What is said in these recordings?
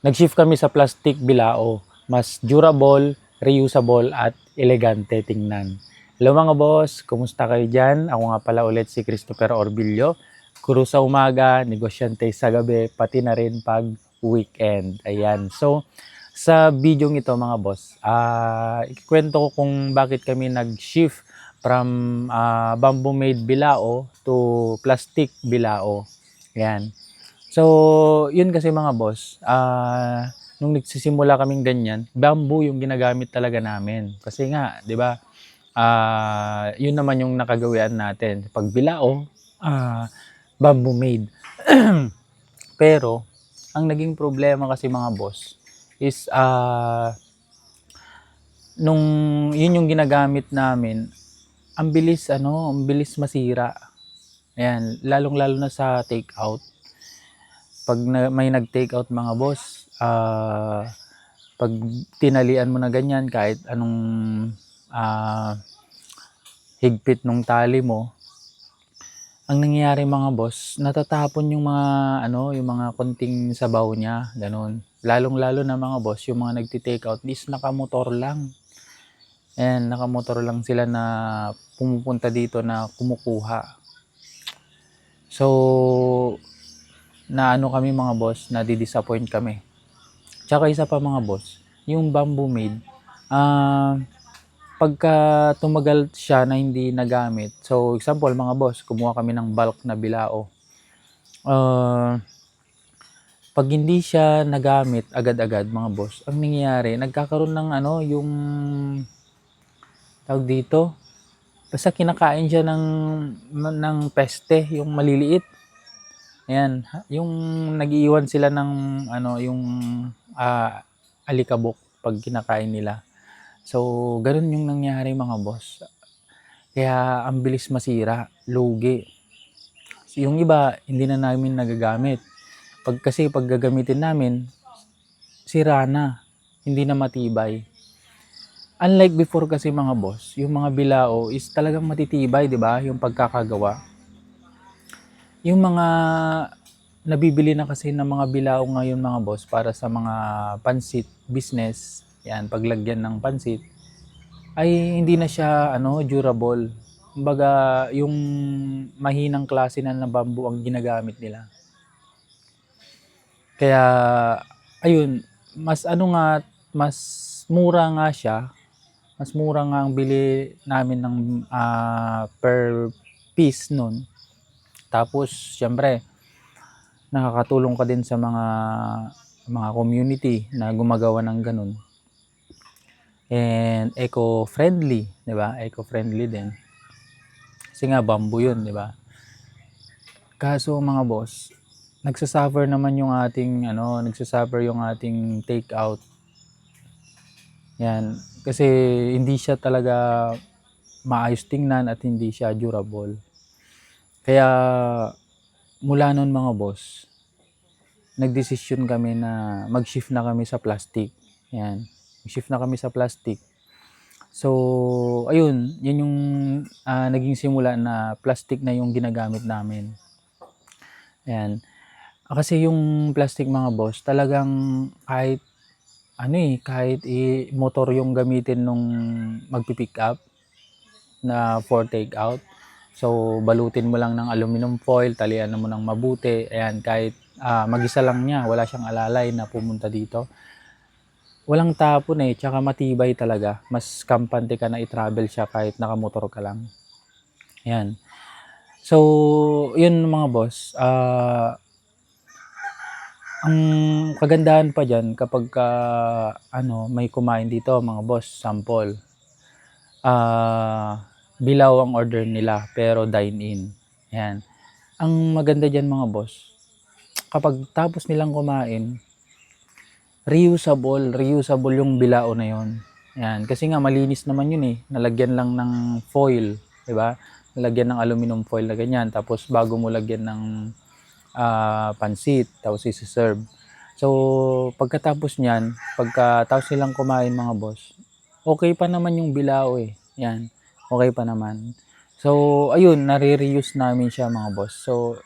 nag-shift kami sa plastic bilao. Mas durable, reusable, at elegante tingnan. Hello mga boss, kumusta kayo dyan? Ako nga pala ulit si Christopher Orbillo. Guru sa umaga, negosyante sa gabi, pati na rin pag weekend. Ayan. So, sa video ito mga boss, ah ikikwento ko kung bakit kami nag-shift from ah, bamboo made bilao to plastic bilao. Ayan. So, yun kasi mga boss, ah nung nagsisimula kaming ganyan, bamboo yung ginagamit talaga namin. Kasi nga, 'di ba? Ah, yun naman yung nakagawian natin. Pag bilao, ah bamboo made. Pero ang naging problema kasi mga boss is ah nung yun yung ginagamit namin, ang bilis ano, ang bilis masira. Ayan, lalong-lalo na sa take out. Pag na, may nag-take out mga boss, ah pag tinalian mo na ganyan kahit anong ah higpit nung tali mo, ang nangyayari mga boss, natatapon yung mga ano, yung mga konting sabaw niya, ganun. Lalong-lalo na mga boss, yung mga nagti-take out is nakamotor lang. Ayan, nakamotor lang sila na pumupunta dito na kumukuha. So, na ano kami mga boss, na di-disappoint kami. Tsaka isa pa mga boss, yung bamboo made, ah, pagka tumagal siya na hindi nagamit, so example mga boss, kumuha kami ng bulk na bilao. Ah, pag hindi siya nagamit agad-agad mga boss, ang nangyayari, nagkakaroon ng ano, yung tawag dito, basta kinakain siya ng ng peste, yung maliliit. Ayan, yung nag-iwan sila ng ano, yung ah, alikabok pag kinakain nila. So, ganun yung nangyari mga boss. Kaya ang bilis masira, lugi. Yung iba, hindi na namin nagagamit. Pag kasi pag gagamitin namin, sira na, hindi na matibay. Unlike before kasi mga boss, yung mga bilao is talagang matitibay, di ba? Yung pagkakagawa. Yung mga nabibili na kasi ng mga bilao ngayon mga boss para sa mga pansit business, yan, paglagyan ng pansit, ay hindi na siya ano, durable. Kumbaga, yung mahinang klase na ng bamboo ang ginagamit nila. Kaya, ayun, mas ano nga, mas mura nga siya. Mas mura nga ang bili namin ng ah, per piece nun. Tapos, syempre, nakakatulong ka din sa mga mga community na gumagawa ng ganun. And eco-friendly, 'di ba? Eco-friendly din. Kasi nga bamboo 'yun, 'di ba? Kaso mga boss, nagsasuffer naman yung ating ano, nagsasuffer yung ating take out. Yan, kasi hindi siya talaga maayos tingnan at hindi siya durable. Kaya mula noon mga boss, nagdesisyon kami na mag-shift na kami sa plastic. Yan. Mag-shift na kami sa plastic. So, ayun, yun yung ah, naging simula na plastic na yung ginagamit namin. Ayan. Ah, Kasi yung plastic mga boss, talagang kahit ano eh, kahit i motor yung gamitin nung magpi-pick up na for take out. So, balutin mo lang ng aluminum foil, talian mo ng mabuti. Ayan, kahit ah, mag-isa lang niya, wala siyang alalay na pumunta dito. Walang tapon eh, tsaka matibay talaga. Mas kampante ka na i-travel siya kahit nakamotor ka lang. Ayan. So, yun mga boss. Ah, ang kagandahan pa dyan kapag ka, ano, may kumain dito mga boss, sample. Ah, bilaw ang order nila pero dine-in. Ayan. Ang maganda dyan mga boss, kapag tapos nilang kumain, reusable, reusable yung bilao na yon. Yan, kasi nga malinis naman yun eh. Nalagyan lang ng foil, 'di ba? Nalagyan ng aluminum foil na ganyan tapos bago mo lagyan ng ah, pansit, tapos isi-serve. So, pagkatapos niyan, pagkatapos nilang kumain mga boss, okay pa naman yung bilao eh. Yan, okay pa naman. So, ayun, nare-reuse namin siya mga boss. So,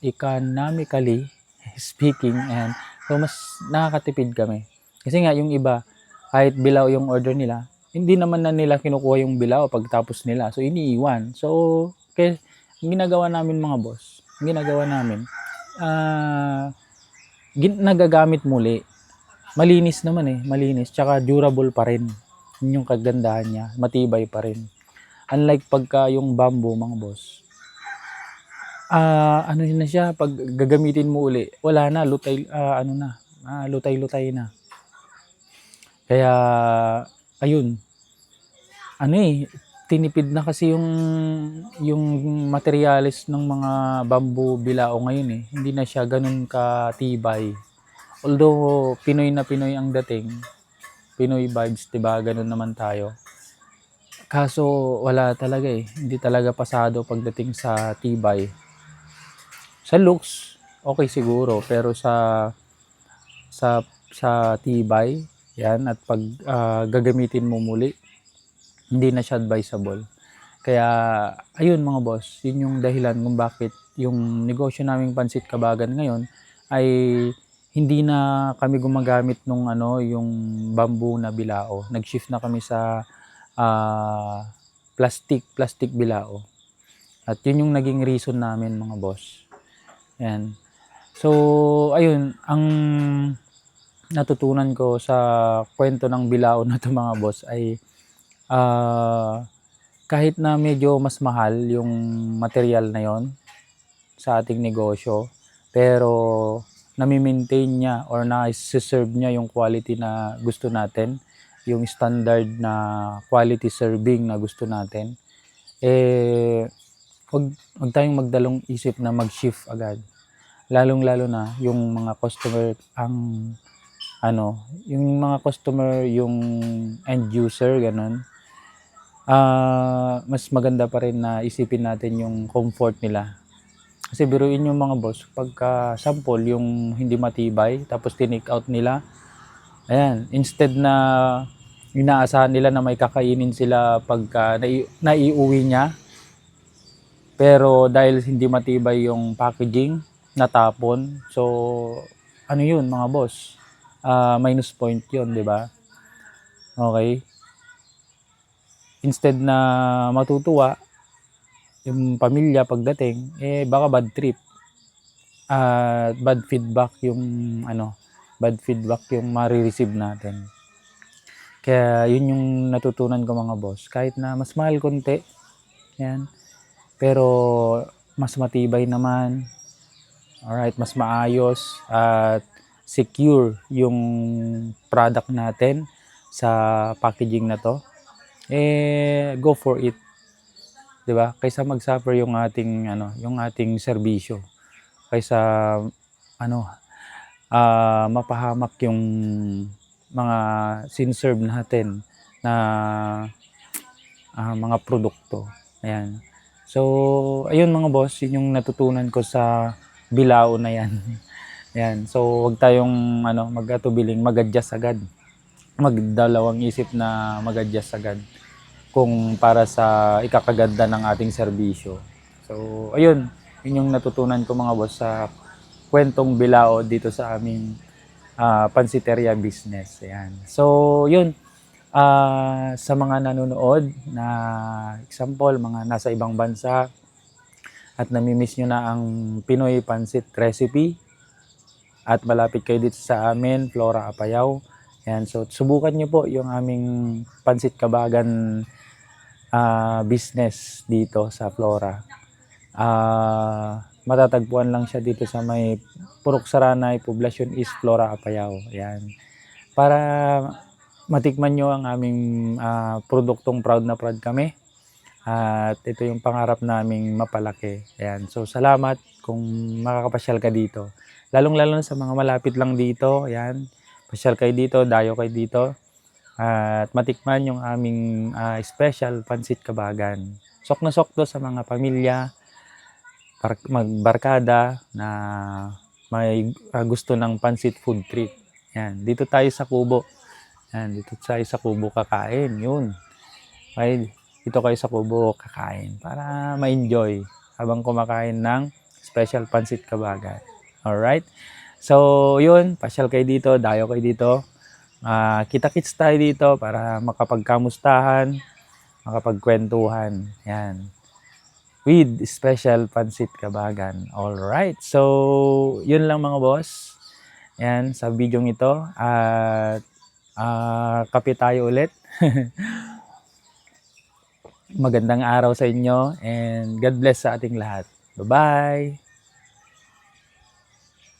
economically speaking, and So, mas nakakatipid kami. Kasi nga, yung iba, kahit bilaw yung order nila, hindi naman na nila kinukuha yung bilaw pagtapos nila. So, iniiwan. So, kaya, ginagawa namin mga boss, ginagawa namin, ah, gin- nagagamit muli. Malinis naman eh, malinis. Tsaka durable pa rin. Yun yung kagandahan niya. Matibay pa rin. Unlike pagka yung bamboo, mga boss, ah ano na siya, pag gagamitin mo uli, wala na, lutay, ah, ano na, ah, lutay-lutay na. Kaya, ayun, ano eh, tinipid na kasi yung, yung materialis ng mga bamboo bilao ngayon eh. Hindi na siya ganun katibay. Although, Pinoy na Pinoy ang dating, Pinoy vibes, 'di ba? Ganun naman tayo. Kaso wala talaga eh. Hindi talaga pasado pagdating sa tibay. Sa looks, okay siguro, pero sa sa sa tibay, 'yan at pag ah, gagamitin mo muli, hindi na siya advisable. Kaya ayun mga boss, yun yung dahilan kung bakit yung negosyo naming Pansit Kabagan ngayon ay hindi na kami gumagamit nung ano, yung bamboo na bilao. Nag-shift na kami sa ah, plastic, plastic bilao. At yun yung naging reason namin mga boss. Yan. So, ayun, ang natutunan ko sa kwento ng bilao na to mga boss ay ah, kahit na medyo mas mahal yung material na yon sa ating negosyo, pero nami-maintain niya or na-serve niya yung quality na gusto natin, yung standard na quality serving na gusto natin, eh, wag, wag tayong magdalong isip na mag-shift agad. Lalong-lalo na yung mga customer ang ano, yung mga customer, yung end user, ganun, ah mas maganda pa rin na isipin natin yung comfort nila. Kasi biruin yung mga boss, pagka sample yung hindi matibay, tapos tinake out nila, ayan, instead na inaasahan nila na may kakainin sila pagka nai, naiuwi niya, pero dahil hindi matibay yung packaging, natapon. So, ano yun mga boss? Ah, minus point yun, di ba? Okay? Instead na matutuwa, yung pamilya pagdating, eh baka bad trip. At bad feedback yung ano, bad feedback yung marireceive natin. Kaya yun yung natutunan ko mga boss. Kahit na mas mahal konti, yan. Pero mas matibay naman. Alright, mas maayos at secure yung product natin sa packaging na to. Eh, go for it. 'di ba? Kaysa mag-suffer yung ating ano, yung ating serbisyo. Kaysa ano, ah mapahamak yung mga sinserve natin na ah, mga produkto. Ayan. So, ayun mga boss, yun yung natutunan ko sa bilao na yan. Ayan. So, wag tayong ano, mag-atubiling, mag-adjust agad. Magdalawang isip na mag-adjust agad kung para sa ikakaganda ng ating serbisyo. So, ayun, yun yung natutunan ko mga boss sa kwentong bilao dito sa aming ah, pansiteria business. Ayan. So, yun. Ah, sa mga nanonood na example, mga nasa ibang bansa at namimiss nyo na ang Pinoy Pansit Recipe at malapit kayo dito sa amin, Flora Apayao. Ayan, so subukan nyo po yung aming Pansit Kabagan ah, business dito sa Flora. Ah, matatagpuan lang siya dito sa may Purok Saranay, Poblacion East, Flora, Apayao. Ayan. Para matikman nyo ang aming ah, produktong proud na proud kami. At ito yung pangarap naming mapalaki. Ayan. So, salamat kung makakapasyal ka dito. Lalong-lalo na sa mga malapit lang dito. Ayan. Pasyal kayo dito, dayo kayo dito at matikman yung aming ah, special pansit kabagan. Sok na sok to sa mga pamilya, magbarkada na may ah, gusto ng pansit food trip. Yan, dito tayo sa Kubo. Yan, dito tayo sa Kubo kakain, yun. Okay, dito kayo sa Kubo kakain para ma-enjoy habang kumakain ng special pansit kabagan. Alright? So, yun, pasyal kayo dito, dayo kayo dito. Ah, kita-kits tayo dito para makapagkamustahan, makapagkwentuhan. Yan. With special pansit kabagan. All right. So, yun lang mga boss. Yan, sa video ito. At ah, kape tayo ulit. Magandang araw sa inyo and God bless sa ating lahat. Bye-bye!